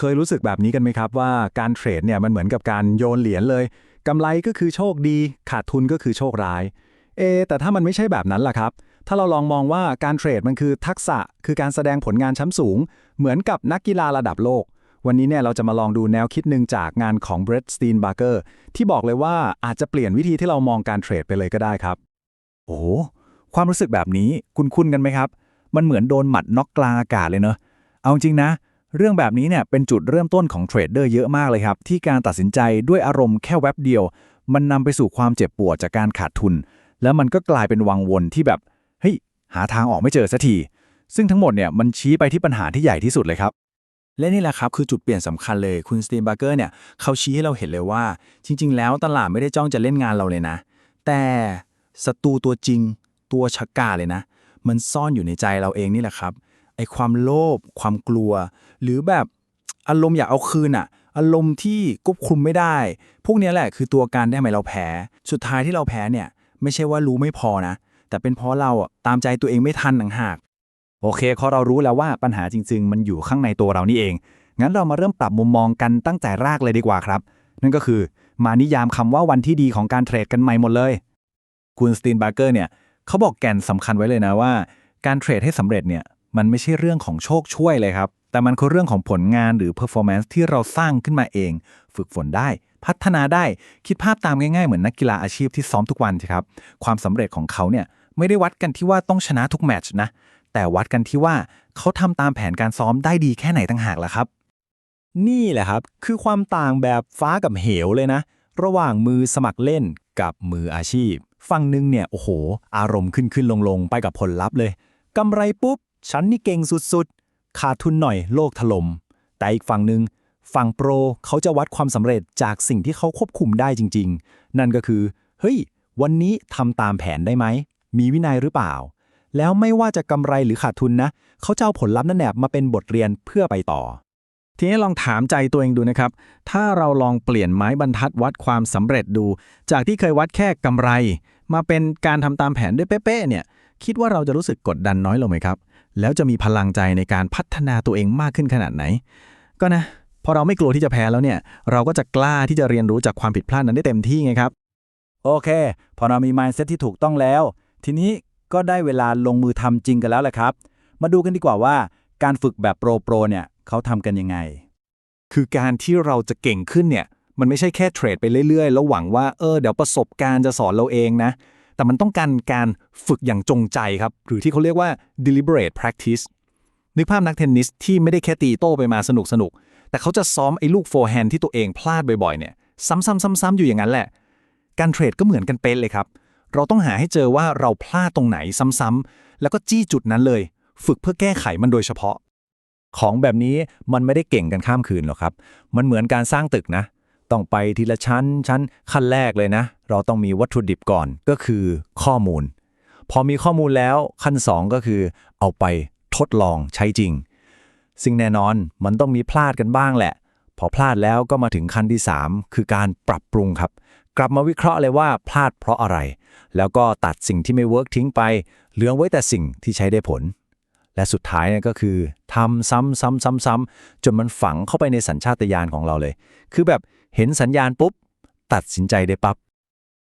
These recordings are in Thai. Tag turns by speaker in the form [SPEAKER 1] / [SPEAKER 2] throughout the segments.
[SPEAKER 1] เคยรู้สึกแบบนี้กันไหมครับว่าการเทรดเนี่ยมันเหมือนกับการโยนเหรียญเลยกำไรก็คือโชคดี ขาดทุนก็คือโชคร้าย เอ แต่ถ้ามันไม่ใช่แบบนั้นล่ะครับ ถ้าเราลองมองว่าการเทรดมันคือทักษะ คือการแสดงผลงานชั้นสูง เหมือนกับนักกีฬาระดับโลก วันนี้เนี่ยเราจะมาลองดูแนวคิดหนึ่งจากงานของเบรดสตีนบาร์เกอร์ที่บอกเลยว่าอาจจะเปลี่ยนวิธีที่เรามองการเทรดไปเลยก็ได้ครับ
[SPEAKER 2] โอ้ความรู้สึกแบบนี้คุณคุ้นๆกันไหมครับ มันเหมือนโดนหมัดน็อกกลางอากาศเลยเนอะเอาจริงนะ เรื่องแบบนี้เนี่ยเป็นจุดเริ่มต้นของเทรดเดอร์เยอะมากเลยครับ ที่การตัดสินใจด้วยอารมณ์แค่แวบเดียว มันนำไปสู่ความเจ็บปวดจากการขาดทุน แล้วมันก็กลายเป็นวังวนที่แบบเฮ้ยหาทางออกไม่เจอสักทีซึ่งทั้งหมดเนี่ยมันชี้ไปที่ปัญหาที่ใหญ่ที่สุดเลยครับ
[SPEAKER 3] และนี่แหละครับคือจุดเปลี่ยนสำคัญเลยคุณสตีนบาร์เกอร์เนี่ยเขาชี้ให้เราเห็นเลยว่า จริง ๆ แล้วตลาดไม่ได้จ้องจะเล่นงานเราเลยนะ แต่ศัตรูตัวจริง ตัวชักกาเลยนะ มันซ่อนอยู่ในใจเราเองนี่แหละครับ อ้ความโลภความกลัว หรือแบบอารมณ์อยากเอาคืนอะอารมณ์ที่ควบคุมไม่ได้ พวกนี้แหละคือตัวการได้ไหมเราแพ้ สุดท้ายที่เราแพ้เนี่ย ไม่ใช่ว่ารู้ไม่พอนะ แต่เป็นเพราะเราตามใจตัวเองไม่ทันต่างหาก
[SPEAKER 2] โอเคพอเรารู้แล้วว่าปัญหาจริง ๆ มันอยู่ข้างในตัวเรานี่เอง งั้นเรามาเริ่มปรับมุมมองกันตั้งแต่แรกเลยดีกว่าครับ นั่นก็คือมานิยามคำว่าวันที่ดีของการเทรดกันใหม่หมดเลย คุณสตีนบาร์เกอร์เนี่ยเขาบอกแก่นสำคัญไว้เลยนะว่า การเทรดให้สำเร็จเนี่ย มันไม่ใช่เรื่องของโชคช่วยเลยครับ แต่มันคือเรื่องของผลงานหรือ performance ที่เราสร้างขึ้นมาเอง ฝึกฝนได้ พัฒนาได้ คิดภาพตามง่ายๆ เหมือนนักกีฬาอาชีพที่ซ้อมทุกวันใช่ครับ ความสำเร็จของเขาเนี่ยไม่ได้วัดกันที่ว่าต้องชนะทุกแมตช์นะ แต่วัดกันที่ว่าเขาทำตามแผนการซ้อมได้ดีแค่ไหนต่างหากล่ะครับ
[SPEAKER 3] นี่แหละครับ คือความต่างแบบฟ้ากับเหวเลยนะ ระหว่างมือสมัครเล่นกับมืออาชีพ ฝั่งหนึ่งเนี่ยโอ้โห อารมณ์ขึ้นขึ้นลงลงไปกับผลลัพธ์เลยกำไรปุ๊บ ฉันนี่เก่งสุดๆ ขาดทุนหน่อยโลกถลม่ม แต่อีกฝั่งหนึ่งฝั่งโปรเขาจะวัดความสำเร็จจากสิ่งที่เขาควบคุมได้จริง ๆ นั่นก็คือ เฮ้ย วันนี้ทำตามแผนได้ไหม มีวินัยหรือเปล่า แล้วไม่ว่าจะกำไรหรือขาดทุนนะ เขาจะเอาผลลัพธ์นั่นแหละมาเป็นบทเรียนเพื่อไปต่อ
[SPEAKER 1] ทีนี้ลองถามใจตัวเองดูนะครับ ถ้าเราลองเปลี่ยนไม้บรรทัดวัดความสำเร็จดู จากที่เคยวัดแค่กำไร มาเป็นการทำตามแผนด้วยเป๊ะๆเนี่ย คิดว่าเราจะรู้สึกกดดันน้อยลงไหมครับ แล้วจะมีพลังใจในการพัฒนาตัวเองมากขึ้นขนาดไหน ก็นะพอเราไม่กลัวที่จะแพ้แล้วเนี่ย เราก็จะกล้าที่จะเรียนรู้จากความผิดพลาดนั้นได้เต็มที่ไงครับ
[SPEAKER 2] โอเค พอเรามี mindset ที่ถูกต้องแล้ว ทีนี้ก็ได้เวลาลงมือทำจริงกันแล้วแหละครับ มาดูกันดีกว่าว่า การฝึกแบบโปรโปรเนี่ยเขาทำกันยังไง
[SPEAKER 1] คือการที่เราจะเก่งขึ้นเนี่ยมันไม่ใช่แค่เทรดไปเรื่อยๆ แล้วหวังว่าเออเดี๋ยวประสบการณ์จะสอนเราเองนะ แต่มันต้องการการฝึกอย่างจงใจครับ หรือที่เขาเรียกว่า deliberate practice นึกภาพนักเทนนิสที่ไม่ได้แค่ตีโต้ไปมาสนุกสนุก แต่เขาจะซ้อมไอ้ลูกโฟร์แฮนด์ที่ตัวเองพลาดบ่อยๆเนี่ยซ้ำๆๆ ๆ อยู่อย่างนั้นแหละ การเทรดก็เหมือนกันเป๊ะเลยครับ เราต้องหาให้เจอว่าเราพลาดตรงไหนซ้ำๆแล้วก็จี้จุดนั้นเลย ฝึกเพื่อแก้ไขมันโดยเฉพาะ
[SPEAKER 2] ของแบบนี้มันไม่ได้เก่งกันข้ามคืนหรอกครับ มันเหมือนการสร้างตึกนะ ต้องไปทีละชั้น ชั้นขั้นแรกเลยนะ เราต้องมีวัตถุดิบก่อนก็คือข้อมูล พอมีข้อมูลแล้วขั้น 2 ก็คือ เอาไปทดลองใช้จริง ซึ่งแน่นอนมันต้องมีพลาดกันบ้างแหละ พอพลาดแล้วก็มาถึงขั้นที่ 3 คือการปรับปรุงครับ กลับมาวิเคราะห์เลยว่าพลาดเพราะอะไร แล้วก็ตัดสิ่งที่ไม่เวิร์กทิ้งไปเหลือไว้แต่สิ่งที่ใช้ได้ผลและสุดท้ายเนี่ยก็คือทำซ้ำซ้ำซ้ำซ้ำจนมันฝังเข้าไปในสัญชาตญาณของเราเลย คือแบบ เห็นสัญญาณปุ๊บ ตัดสินใจได้ปับ๊บ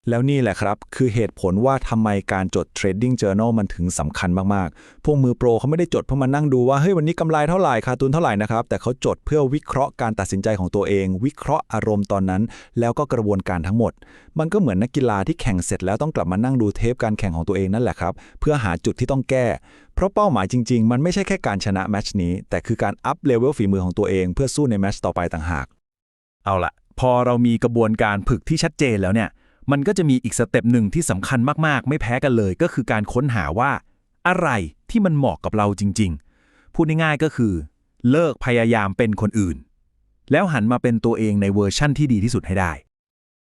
[SPEAKER 3] แล้วนี่แหละครับ คือเหตุผลว่าทำไมการจด Trading Journal มันถึงสำคัญมาก ๆ พวกมือโปรเขาไม่ได้จดเพื่อมานั่งดูว่า เฮ้ย วันนี้กำไรเท่าไหร่ขาดทุนเท่าไหร่นะครับ แต่เขาจดเพื่อวิเคราะห์การตัดสินใจของตัวเอง วิเคราะห์อารมณ์ตอนนั้น แล้วก็กระบวนการทั้งหมด มันก็เหมือนนักกีฬาที่แข่งเสร็จแล้วต้องกลับมานั่งดูเทปการแข่งของตัวเองนั่นแหละครับ เพื่อหาจุดที่ต้องแก้ เพราะเป้าหมายจริง ๆ มันไม่ใช่แค่การชนะแมตช์นี้ แต่คือการอัพเลเวลฝีมือของตัวเอง เพื่อสู้ในแมตช์ต่อไปต่างหาก
[SPEAKER 1] เอาละ พอเรามีกระบวนการฝึกที่ชัดเจนแล้วเนี่ย มันก็จะมีอีกสเต็ปหนึ่งที่สำคัญมากๆ ไม่แพ้กันเลย ก็คือการค้นหาว่า อะไรที่มันเหมาะกับเราจริง ๆ พูดง่ายๆก็คือ เลิกพยายามเป็นคนอื่น แล้วหันมาเป็นตัวเองในเวอร์ชั่นที่ดีที่สุดให้ได้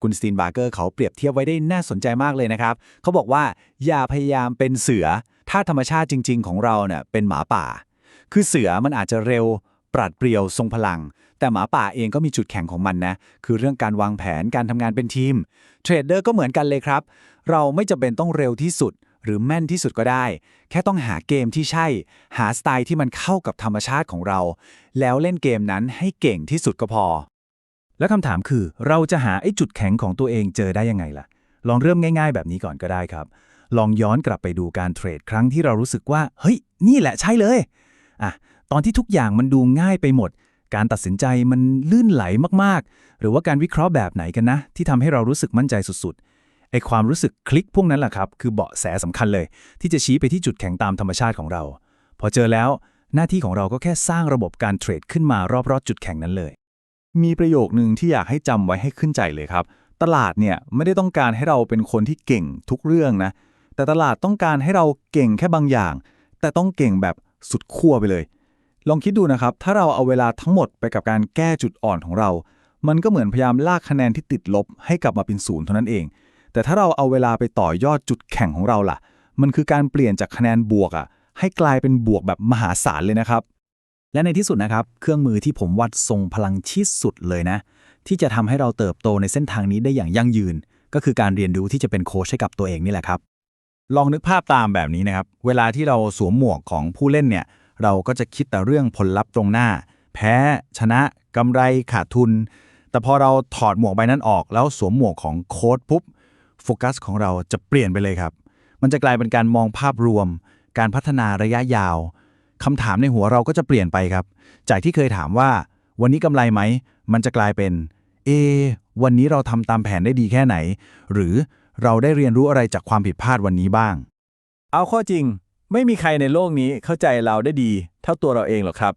[SPEAKER 2] คุณสตีนบาร์เกอร์เขาเปรียบเทียบไว้ได้น่าสนใจมากเลยนะครับ เขาบอกว่าอย่าพยายามเป็นเสือ ถ้าธรรมชาติจริง ๆ ของเราเนี่ยเป็นหมาป่า คือเสือมันอาจจะเร็ว ปราดเปรียวทรงพลัง แต่หมาป่าเองก็มีจุดแข็งของมันนะ คือเรื่องการวางแผนการทำงานเป็นทีม เทรดเดอร์ก็เหมือนกันเลยครับ เราไม่จำเป็นต้องเร็วที่สุด
[SPEAKER 3] หรือแม่นที่สุดก็ได้ แค่ต้องหาเกมที่ใช่ หาสไตล์ที่มันเข้ากับธรรมชาติของเรา แล้วเล่นเกมนั้นให้เก่งที่สุดก็พอ
[SPEAKER 2] แล้วคำถามคือเราจะหาไอ้จุดแข็งของตัวเองเจอได้ยังไงล่ะ ลองเริ่มง่าย ๆ แบบนี้ก่อนก็ได้ครับ ลองย้อนกลับไปดูการเทรดครั้งที่เรารู้สึกว่า เฮ้ย นี่แหละใช่เลย อะ ตอนที่ทุกอย่างมันดูง่ายไปหมด การตัดสินใจมันลื่นไหลมากๆ หรือว่าการวิเคราะห์แบบไหนกันนะ ที่ทำให้เรารู้สึกมั่นใจสุดๆไอความรู้สึกคลิกพวกนั้นแหละครับ คือเบาะแสสำคัญเลย ที่จะชี้ไปที่จุดแข็งตามธรรมชาติของเรา พอเจอแล้ว หน้าที่ของเราก็แค่สร้างระบบการเทรดขึ้นมารอบๆจุดแข็งนั้นเลย
[SPEAKER 1] มีประโยคนึงที่อยากให้จำไว้ให้ขึ้นใจเลยครับ ตลาดเนี่ยไม่ได้ต้องการให้เราเป็นคนที่เก่งทุกเรื่องนะแต่ตลาดต้องการให้เราเก่งแค่บางอย่าง แต่ต้องเก่งแบบสุดขั้วไปเลย ลองคิดดูนะครับ ถ้าเราเอาเวลาทั้งหมดไปกับการแก้จุดอ่อนของเรา มันก็เหมือนพยายามลากคะแนนที่ติดลบให้กลับมาเป็นศูนย์เท่านั้นเอง แต่ถ้าเราเอาเวลาไปต่อยอดจุดแข็งของเราล่ะ มันคือการเปลี่ยนจากคะแนนบวกอะ ให้กลายเป็นบวกแบบมหาศาลเลยนะครับ
[SPEAKER 3] และในที่สุดนะครับ เครื่องมือที่ผมวัดทรงพลังที่สุดเลยนะ ที่จะทำให้เราเติบโตในเส้นทางนี้ได้อย่างยั่งยืน ก็คือการเรียนรู้ที่จะเป็นโค้ชให้กับตัวเองนี่แหละครับ ลองนึกภาพตามแบบนี้นะครับ เวลาที่เราสวมหมวกของผู้เล่นเนี่ย เราก็จะคิดแต่เรื่องผลลัพธ์ตรงหน้า แพ้ชนะกำไรขาดทุน แต่พอเราถอดหมวกใบนั้นออกแล้วสวมหมวกของโค้ชปุ๊บโฟกัสของเราจะเปลี่ยนไปเลยครับ มันจะกลายเป็นการมองภาพรวม การพัฒนาระยะยาวคำถามในหัวเราก็จะเปลี่ยนไปครับ จากที่เคยถามว่า วันนี้กำไรไหม มันจะกลายเป็น เอ วันนี้เราทำตามแผนได้ดีแค่ไหน หรือเราได้เรียนรู้อะไรจากความผิดพลาดวันนี้บ้าง
[SPEAKER 2] เอาข้อจริง ไม่มีใครในโลกนี้เข้าใจเราได้ดี เท่าตัวเราเองหรอกครับ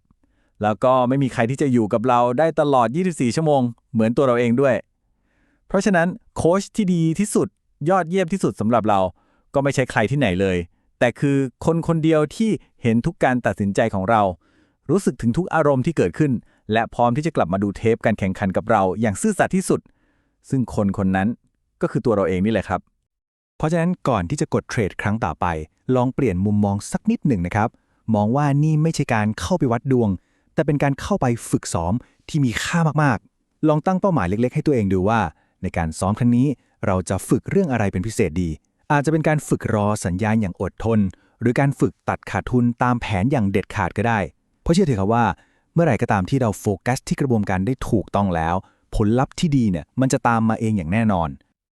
[SPEAKER 2] แล้วก็ไม่มีใครที่จะอยู่กับเราได้ตลอด 24 ชั่วโมง เหมือนตัวเราเองด้วย เพราะฉะนั้นโค้ชที่ดีที่สุดยอดเยี่ยมที่สุดสำหรับเรา ก็ไม่ใช่ใครที่ไหนเลย แต่คือคนคนเดียวที่เห็นทุกการตัดสินใจของเรา รู้สึกถึงทุกอารมณ์ที่เกิดขึ้น และพร้อมที่จะกลับมาดูเทปการแข่งขันกับเรา อย่างซื่อสัตย์ที่สุด ซึ่งคนคนนั้นก็คือตัวเราเองนี่แหละครับ
[SPEAKER 3] เพราะฉะนั้นก่อนที่จะกดเทรดครั้งต่อไป ลองเปลี่ยนมุมมองสักนิดหนึ่งนะครับ มองว่านี่ไม่ใช่การเข้าไปวัดดวง แต่เป็นการเข้าไปฝึกซ้อมที่มีค่ามากๆ ลองตั้งเป้าหมายเล็ก ๆ ให้ตัวเองดูว่า ในการซ้อมครั้งนี้ เราจะฝึกเรื่องอะไรเป็นพิเศษดี อาจจะเป็นการฝึกรอสัญญาณอย่างอดทน หรือการฝึกตัดขาดทุนตามแผนอย่างเด็ดขาดก็ได้ เพราะเชื่อเถอะครับว่า เมื่อไหร่ก็ตามที่เราโฟกัสที่กระบวนการได้ถูกต้องแล้ว ผลลัพธ์ที่ดีเนี่ยมันจะตามมาเองอย่างแน่นอน